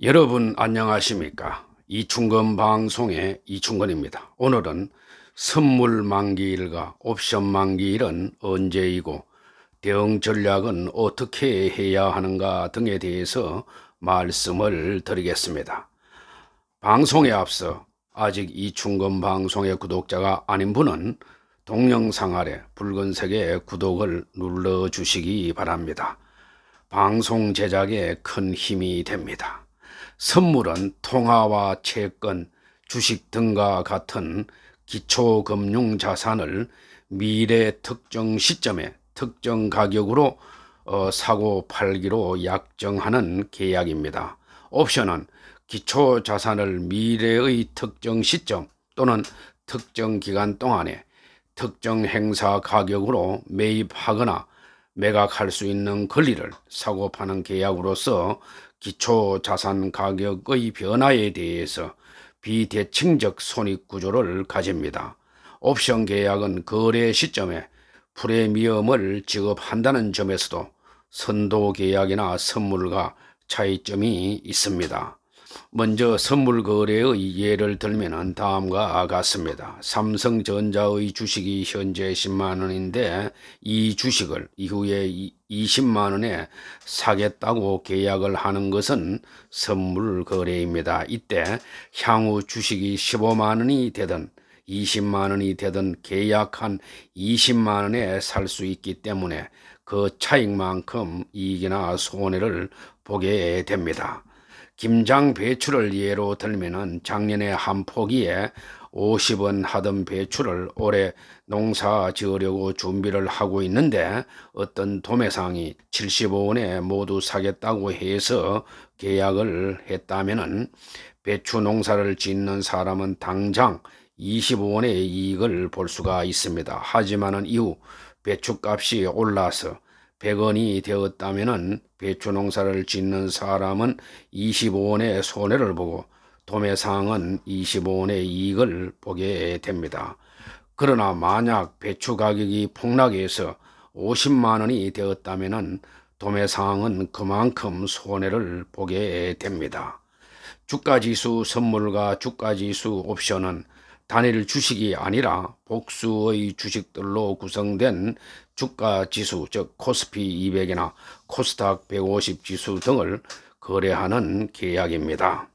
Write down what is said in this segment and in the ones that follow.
여러분 안녕하십니까? 이충건 방송의 이충건입니다. 오늘은 선물 만기일과 옵션 만기일은 언제이고 대응 전략은 어떻게 해야 하는가 등에 대해서 말씀을 드리겠습니다. 방송에 앞서 아직 이충건 방송의 구독자가 아닌 분은 동영상 아래 붉은색의 구독을 눌러 주시기 바랍니다. 방송 제작에 큰 힘이 됩니다. 선물은 통화와 채권, 주식 등과 같은 기초금융 자산을 미래 특정 시점에 특정 가격으로 어, 사고 팔기로 약정하는 계약입니다. 옵션은 기초 자산을 미래의 특정 시점 또는 특정 기간 동안에 특정 행사 가격으로 매입하거나 매각할 수 있는 권리를 사고 파는 계약으로서 기초 자산 가격의 변화에 대해서 비대칭적 손익 구조를 가집니다. 옵션 계약은 거래 시점에 프리미엄을 지급한다는 점에서도 선도 계약이나 선물과 차이점이 있습니다. 먼저 선물 거래의 예를 들면 다음과 같습니다. 삼성전자의 주식이 현재 10만 원인데 이 주식을 이후에 20만 원에 사겠다고 계약을 하는 것은 선물 거래입니다. 이때 향후 주식이 15만 원이 되든 20만 원이 되든 계약한 20만 원에 살 수 있기 때문에 그 차익만큼 이익이나 손해를 보게 됩니다. 김장 배추를 예로 들면은 작년에 한 포기에 50원 하던 배추를 올해 농사 지으려고 준비를 하고 있는데 어떤 도매상이 75원에 모두 사겠다고 해서 계약을 했다면은 배추 농사를 짓는 사람은 당장 25원의 이익을 볼 수가 있습니다. 하지만은 이후 배추값이 올라서 100원이 되었다면 배추 농사를 짓는 사람은 25원의 손해를 보고 도매상은 25원의 이익을 보게 됩니다. 그러나 만약 배추 가격이 폭락해서 50만 원이 되었다면 도매상은 그만큼 손해를 보게 됩니다. 주가지수 선물과 주가지수 옵션은 단일 주식이 아니라 복수의 주식들로 구성된 주가 지수, 즉 코스피 200이나 코스닥 150 지수 등을 거래하는 계약입니다.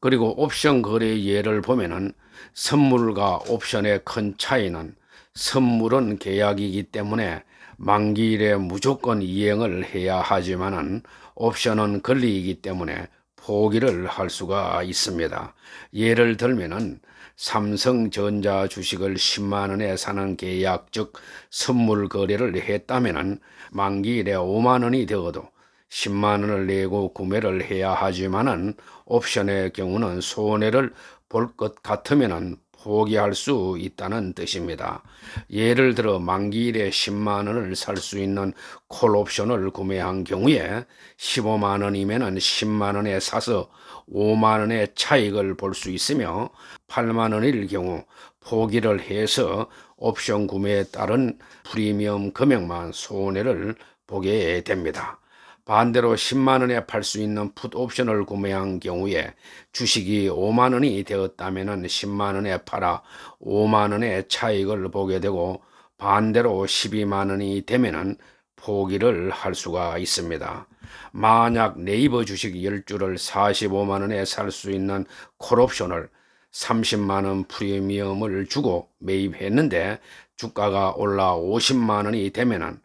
그리고 옵션 거래 예를 보면은 선물과 옵션의 큰 차이는 선물은 계약이기 때문에 만기일에 무조건 이행을 해야 하지만은 옵션은 권리이기 때문에 포기를 할 수가 있습니다. 예를 들면은 삼성전자 주식을 10만 원에 사는 계약 즉 선물 거래를 했다면은 만기일에 5만 원이 되어도 10만 원을 내고 구매를 해야 하지만은 옵션의 경우는 손해를 볼 것 같으면은 포기할 수 있다는 뜻입니다. 예를 들어 만기일에 10만 원을 살 수 있는 콜 옵션을 구매한 경우에 15만 원이면 10만 원에 사서 5만 원의 차익을 볼 수 있으며 8만 원일 경우 포기를 해서 옵션 구매에 따른 프리미엄 금액만 손해를 보게 됩니다. 반대로 10만 원에 팔 수 있는 풋 옵션을 구매한 경우에 주식이 5만 원이 되었다면 10만 원에 팔아 5만 원의 차익을 보게 되고 반대로 12만 원이 되면 포기를 할 수가 있습니다. 만약 네이버 주식 10주를 45만 원에 살 수 있는 콜옵션을 30만 원 프리미엄을 주고 매입했는데 주가가 올라 50만 원이 되면은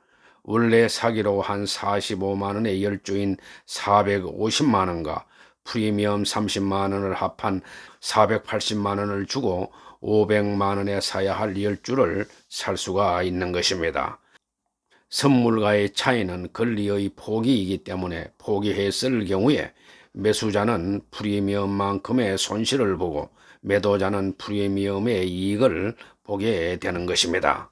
원래 사기로 한 45만 원의 열주인 450만 원과 프리미엄 30만 원을 합한 480만 원을 주고 500만 원에 사야 할 열주를 살 수가 있는 것입니다. 선물과의 차이는 권리의 포기이기 때문에 포기했을 경우에 매수자는 프리미엄만큼의 손실을 보고 매도자는 프리미엄의 이익을 보게 되는 것입니다.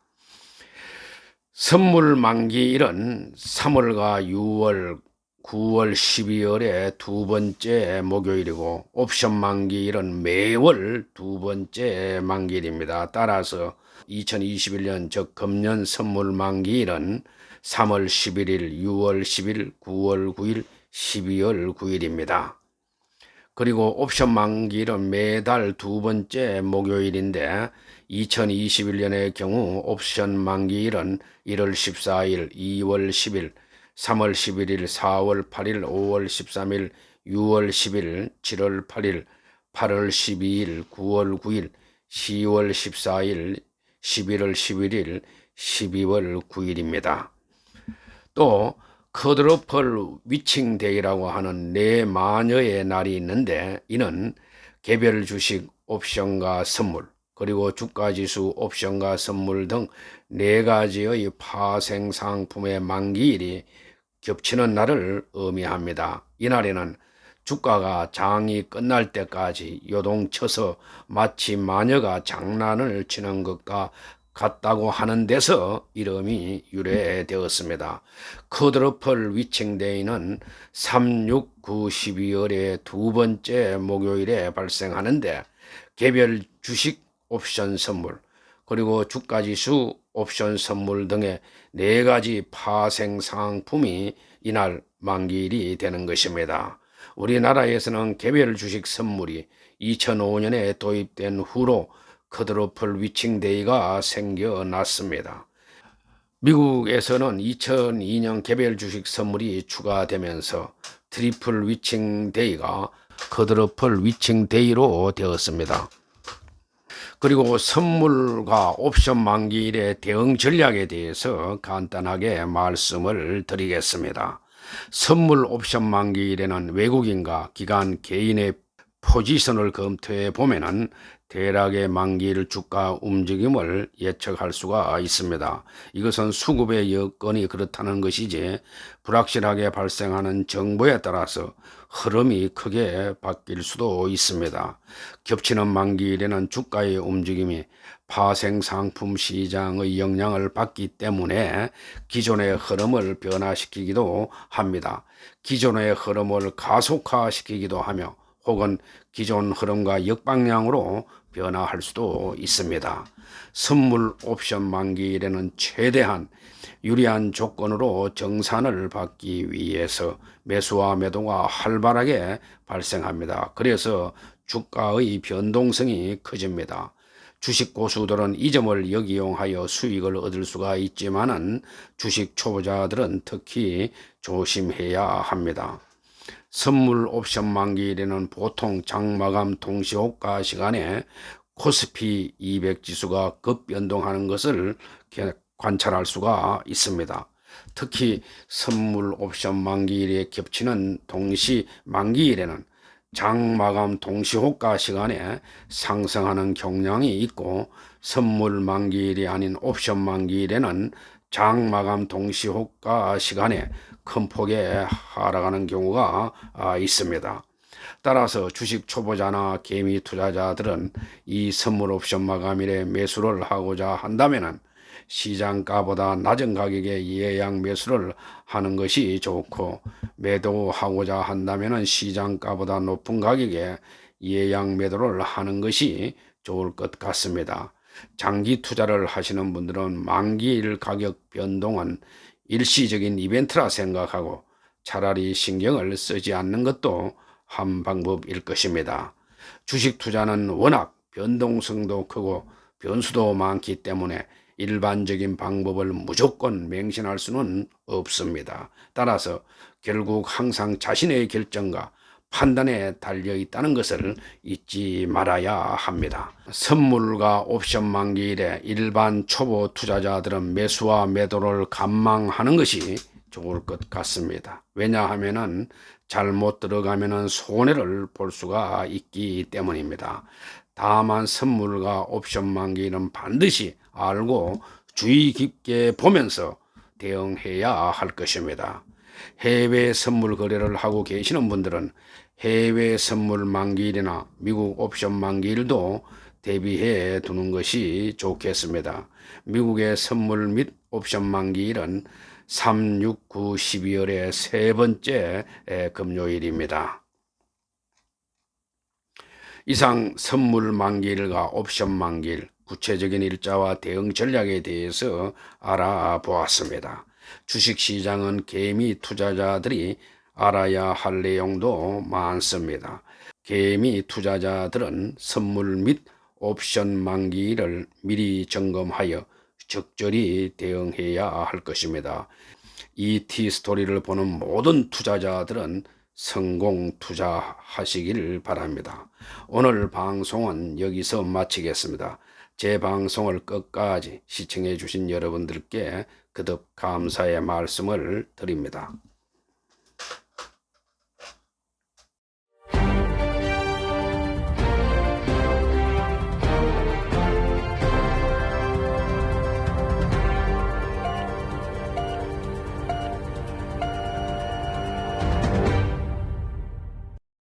선물 만기일은 3월과 6월, 9월, 12월의 두 번째 목요일이고 옵션 만기일은 매월 두 번째 만기일입니다. 따라서 2021년 즉 금년 선물 만기일은 3월 11일, 6월 10일, 9월 9일, 12월 9일입니다. 그리고 옵션 만기일은 매달 두 번째 목요일인데 2021년의 경우 옵션 만기일은 1월 14일, 2월 10일, 3월 11일, 4월 8일, 5월 13일, 6월 10일, 7월 8일, 8월 12일, 9월 9일, 10월 14일, 11월 11일, 12월 9일입니다. 또 커드로펄 위칭데이라고 하는 네 마녀의 날이 있는데 이는 개별 주식 옵션과 선물 그리고 주가지수 옵션과 선물 등 네 가지의 파생 상품의 만기일이 겹치는 날을 의미합니다. 이날에는 주가가 장이 끝날 때까지 요동쳐서 마치 마녀가 장난을 치는 것과 같다고 하는 데서 이름이 유래되었습니다. 커드러펄 위칭데이는 3, 6, 9, 12월의 두 번째 목요일에 발생하는데 개별 주식 옵션 선물 그리고 주가지수 옵션 선물 등의 네 가지 파생 상품이 이날 만기일이 되는 것입니다. 우리나라에서는 개별 주식 선물이 2005년에 도입된 후로 커드로플 위칭데이가 생겨났습니다. 미국에서는 2002년 개별 주식 선물이 추가되면서 트리플 위칭데이가 커드로플 위칭데이로 되었습니다. 그리고 선물과 옵션 만기일의 대응 전략에 대해서 간단하게 말씀을 드리겠습니다. 선물 옵션 만기일에는 외국인과 기관 개인의 포지션을 검토해 보면은 대략의 만기일 주가 움직임을 예측할 수가 있습니다. 이것은 수급의 여건이 그렇다는 것이지 불확실하게 발생하는 정보에 따라서 흐름이 크게 바뀔 수도 있습니다. 겹치는 만기일에는 주가의 움직임이 파생 상품 시장의 영향을 받기 때문에 기존의 흐름을 변화시키기도 합니다. 기존의 흐름을 가속화시키기도 하며 혹은 기존 흐름과 역방향으로 변화할 수도 있습니다. 선물 옵션 만기일에는 최대한 유리한 조건으로 정산을 받기 위해서 매수와 매도가 활발하게 발생합니다. 그래서 주가의 변동성이 커집니다. 주식 고수들은 이 점을 역이용하여 수익을 얻을 수가 있지만은 주식 초보자들은 특히 조심해야 합니다. 선물 옵션 만기일에는 보통 장마감 동시호가 시간에 코스피 200 지수가 급변동하는 것을 관찰할 수가 있습니다. 특히 선물 옵션 만기일에 겹치는 동시 만기일에는 장마감 동시호가 시간에 상승하는 경향이 있고 선물 만기일이 아닌 옵션 만기일에는 장마감 동시 호가 시간에 큰 폭의 하락하는 경우가 아, 있습니다. 따라서 주식 초보자나 개미 투자자들은 이 선물 옵션 마감일에 매수를 하고자 한다면 시장가보다 낮은 가격에 예약 매수를 하는 것이 좋고 매도하고자 한다면 시장가보다 높은 가격에 예약 매도를 하는 것이 좋을 것 같습니다. 장기 투자를 하시는 분들은 만기일 가격 변동은 일시적인 이벤트라 생각하고 차라리 신경을 쓰지 않는 것도 한 방법일 것입니다. 주식 투자는 워낙 변동성도 크고 변수도 많기 때문에 일반적인 방법을 무조건 맹신할 수는 없습니다. 따라서 결국 항상 자신의 결정과 판단에 달려 있다는 것을 잊지 말아야 합니다. 선물과 옵션 만기 일에 일반 초보 투자자들은 매수와 매도를 감망하는 것이 좋을 것 같습니다. 왜냐하면은 잘못 들어가면은 손해를 볼 수가 있기 때문입니다. 다만 선물과 옵션 만기는 반드시 알고 주의 깊게 보면서 대응해야 할 것입니다. 해외 선물 거래를 하고 계시는 분들은 해외 선물 만기일이나 미국 옵션 만기일도 대비해 두는 것이 좋겠습니다. 미국의 선물 및 옵션 만기일은 3, 6, 9, 12월의 세 번째 금요일입니다. 이상 선물 만기일과 옵션 만기일, 구체적인 일자와 대응 전략에 대해서 알아보았습니다. 주식시장은 개미 투자자들이 알아야 할 내용도 많습니다. 개미 투자자들은 선물 및 옵션 만기를 미리 점검하여 적절히 대응해야 할 것입니다. 이 티스토리를 보는 모든 투자자들은 성공 투자하시길 바랍니다. 오늘 방송은 여기서 마치겠습니다. 제 방송을 끝까지 시청해 주신 여러분들께 거듭 감사의 말씀을 드립니다.